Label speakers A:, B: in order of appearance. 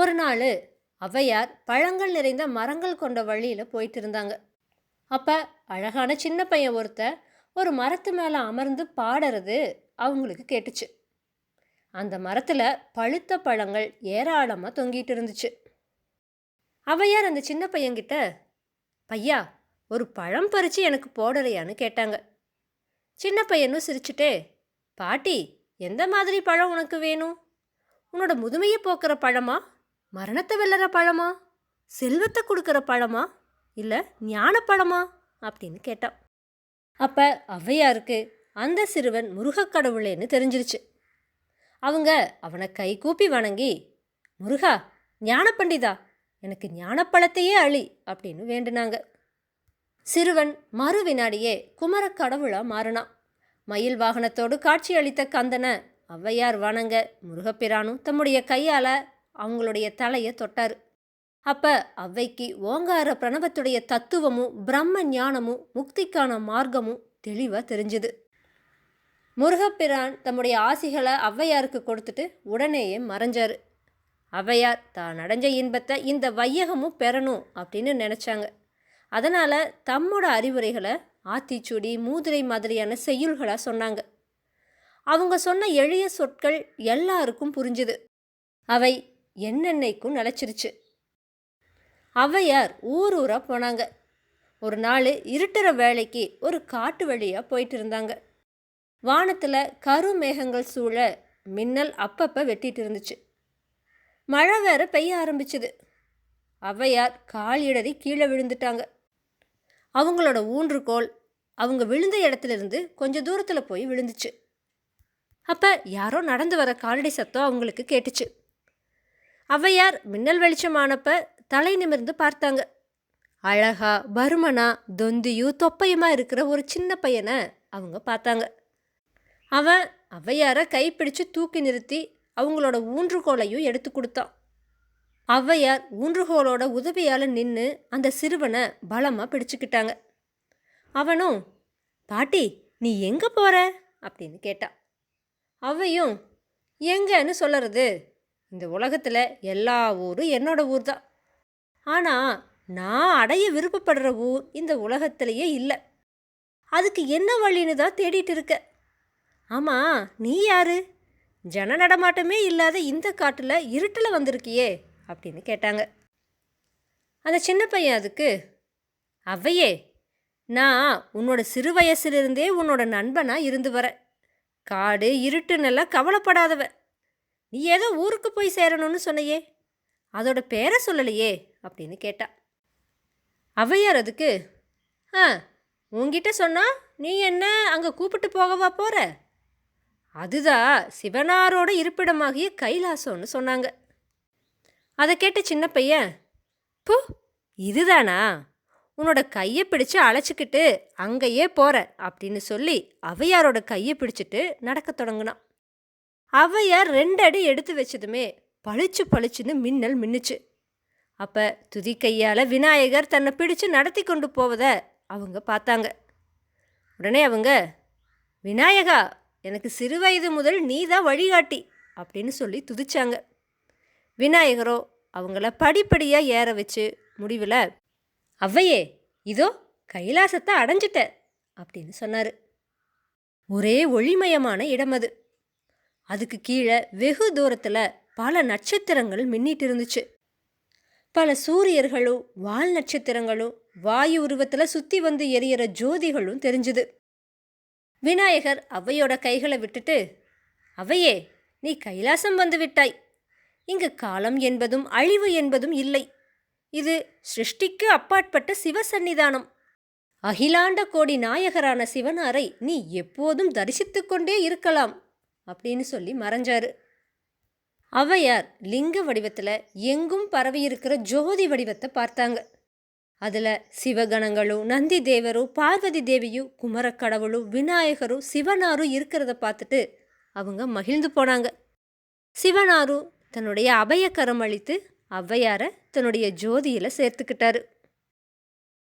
A: ஒரு நாள் ஔவையார் பழங்கள் நிறைந்த மரங்கள் கொண்ட வழியில் போயிட்டு இருந்தாங்க. அப்போ அழகான சின்ன பையன் ஒருத்தன் ஒரு மரத்து மேலே அமர்ந்து பாடுறது அவங்களுக்கு கேட்டுச்சு. அந்த மரத்தில் பழுத்த பழங்கள் ஏராளமாக தொங்கிட்டு இருந்துச்சு. அவையார் அந்த சின்ன பையன்கிட்ட பையா ஒரு பழம் பறித்து எனக்கு போடலையான்னு கேட்டாங்க. சின்ன பையனும் சிரிச்சுட்டே பாட்டி எந்த மாதிரி பழம் உனக்கு வேணும்? உன்னோட முதுமையை போக்குற பழமா? மரணத்தை வெல்லற பழமா? செல்வத்தை கொடுக்குற பழமா? இல்லை ஞானப்பழமா அப்படின்னு கேட்டான். அப்போ ஔவையாருக்கு அந்த சிறுவன் முருகக்கடவுளேன்னு தெரிஞ்சிருச்சு. அவங்க அவனை கை கூப்பி வணங்கி முருகா ஞான பண்டிதா எனக்கு ஞானப்பழத்தையே அழி அப்படின்னு வேண்டுனாங்க. சிறுவன் மறு வினாடியே குமரக்கடவுளாக மாறினான். மயில் வாகனத்தோடு காட்சி அளித்த கந்தனை ஔவையார் வணங்க முருகப்பிரானும் தம்முடைய கையால் அவங்களுடைய தலையை தொட்டார். அப்ப ஔவைக்கு ஓங்கார பிரணவத்துடைய தத்துவமும் பிரம்ம ஞானமும் முக்திக்கான மார்க்கமும் தெளிவாக தெரிஞ்சுது. முருகப்பிரான் தம்முடைய ஆசிகளை ஔவையாருக்கு கொடுத்துட்டு உடனேயே மறைஞ்சார். ஔவையார் தான் அடைஞ்ச இன்பத்தை இந்த வையகமும் பெறணும் அப்படின்னு நினச்சாங்க. அதனால் தம்மோட அறிவுரைகளை ஆத்திச்சூடி மூதுரை மாதிரியான செய்யுள்களாக சொன்னாங்க. அவங்க சொன்ன எளிய சொற்கள் எல்லாருக்கும் புரிஞ்சுது. அவை என்னென்னைக்கும் நிலச்சிருச்சு. ஔவையார் ஊர் ஊராக போனாங்க. ஒரு நாள் இருட்டுற வேலைக்கு ஒரு காட்டு வழியாக போயிட்டு இருந்தாங்க. வானத்தில் கருமேகங்கள் சூழ மின்னல் அப்பப்போ வெட்டிட்டு இருந்துச்சு. மழை வேற பெய்ய ஆரம்பிச்சுது. ஔவையார் கால் இடறி கீழே விழுந்துட்டாங்க. அவங்களோட ஊன்றுகோல் அவங்க விழுந்த இடத்துலேருந்து கொஞ்சம் தூரத்தில் போய் விழுந்துச்சு. அப்போ யாரோ நடந்து வர காலடி சத்தம் அவங்களுக்கு கேட்டுச்சு. ஔவையார் மின்னல் வெளிச்சமானப்ப தலை நிமிர்ந்து பார்த்தாங்க. அழகா பருமனா தொந்தியும் தொப்பையுமா இருக்கிற ஒரு சின்ன பையனை அவங்க பார்த்தாங்க. அவன் ஔவையாரை கைப்பிடிச்சு தூக்கி நிறுத்தி அவங்களோட ஊன்றுகோலையும் எடுத்து கொடுத்தான் ஔவையார் ஊன்றுகோலோட உதவியால் நின்று அந்த சிறுவனை பலமாக பிடிச்சுக்கிட்டாங்க. அவனும் பாட்டி நீ எங்கே போகிற அப்படின்னு கேட்டான் அவையும் எங்கன்னு சொல்லறது இந்த உலகத்தில் எல்லா ஊரும் என்னோடய ஊர் தான். ஆனால் நான் அடைய விருப்பப்படுற ஊர் இந்த உலகத்திலேயே இல்லை. அதுக்கு என்ன வழின்னு தான் தேடிட்டு இருக்க. ஆமாம் நீ யாரு? ஜன நடமாட்டமே இல்லாத இந்த காட்டில் இருட்டில் வந்திருக்கியே அப்படின்னு கேட்டாங்க. அந்த சின்ன பையன் அதுக்கு அவ்வையே நான் உன்னோட சிறு வயசுலேருந்தே உன்னோட நண்பனாக இருந்து வரேன். காடு இருட்டுன்னெல்லாம் கவலைப்படாதவன். நீ ஏதோ ஊருக்கு போய் சேரணும்னு சொன்னையே. அதோட பேரை சொல்லலையே அப்படின்னு கேட்டா. அவையார் அதுக்கு ஆ உன்கிட்ட சொன்னா நீ என்ன அங்கே கூப்பிட்டு போகவா போகிற அதுதான் சிவனாரோட இருப்பிடமாகிய கைலாசம்னு சொன்னாங்க. அதை கேட்ட சின்ன பையன் போ இதுதானா? உன்னோட கையை பிடிச்சு அழைச்சிக்கிட்டு அங்கேயே போகிற அப்படின்னு சொல்லி அவையாரோட கையை பிடிச்சிட்டு நடக்க தொடங்கினான். அவையார் ரெண்டு அடி எடுத்து வச்சதுமே பளிச்சு பளிச்சுன்னு மின்னல் மின்னுச்சு. அப்போ துதி கையால் விநாயகர் தன்னை பிடிச்சு நடத்தி கொண்டு போவதை அவங்க பார்த்தாங்க. உடனே அவங்க விநாயகா எனக்கு சிறு வயது முதல் நீ தான் வழிகாட்டி அப்படின்னு சொல்லி துதிச்சாங்க. விநாயகரோ அவங்கள படிப்படியாக ஏற வச்சு முடிவில் அவ்வையே இதோ கைலாசத்தை அடைஞ்சிட்ட அப்படின்னு சொன்னார். ஒரே ஒளிமயமான இடம் அது. அதுக்கு கீழே வெகு தூரத்தில் பல நட்சத்திரங்கள் மின்னிட்டு இருந்துச்சு. பல சூரியர்களும் வால் நட்சத்திரங்களும் வாயு உருவத்தில் சுற்றி வந்து எரியிற ஜோதிகளும் தெரிஞ்சுது. விநாயகர் அவையோட கைகளை விட்டுட்டு அவையே நீ கைலாசம் வந்து விட்டாய். இங்கு காலம் என்பதும் அழிவு என்பதும் இல்லை. இது சிருஷ்டிக்கு அப்பாற்பட்ட சிவசன்னிதானம் அகிலாண்ட கோடி நாயகரான சிவனாரை நீ எப்போதும் தரிசித்து கொண்டே இருக்கலாம். அப்படின்னு சொல்லி மறைஞ்சார். ஔவையார் லிங்க வடிவத்தில் எங்கும் பரவி இருக்கிற ஜோதி வடிவத்தை பார்த்தாங்க. அதில் சிவகணங்களும் நந்தி தேவரும் பார்வதி தேவியும் குமரக்கடவுளும் விநாயகரும் சிவனாரும் இருக்கிறத பார்த்துட்டு அவங்க மகிழ்ந்து போனாங்க. சிவனாரும் தன்னுடைய அபயக்கரம் அளித்து ஔவையாரை தன்னுடைய ஜோதியில் சேர்த்துக்கிட்டாரு.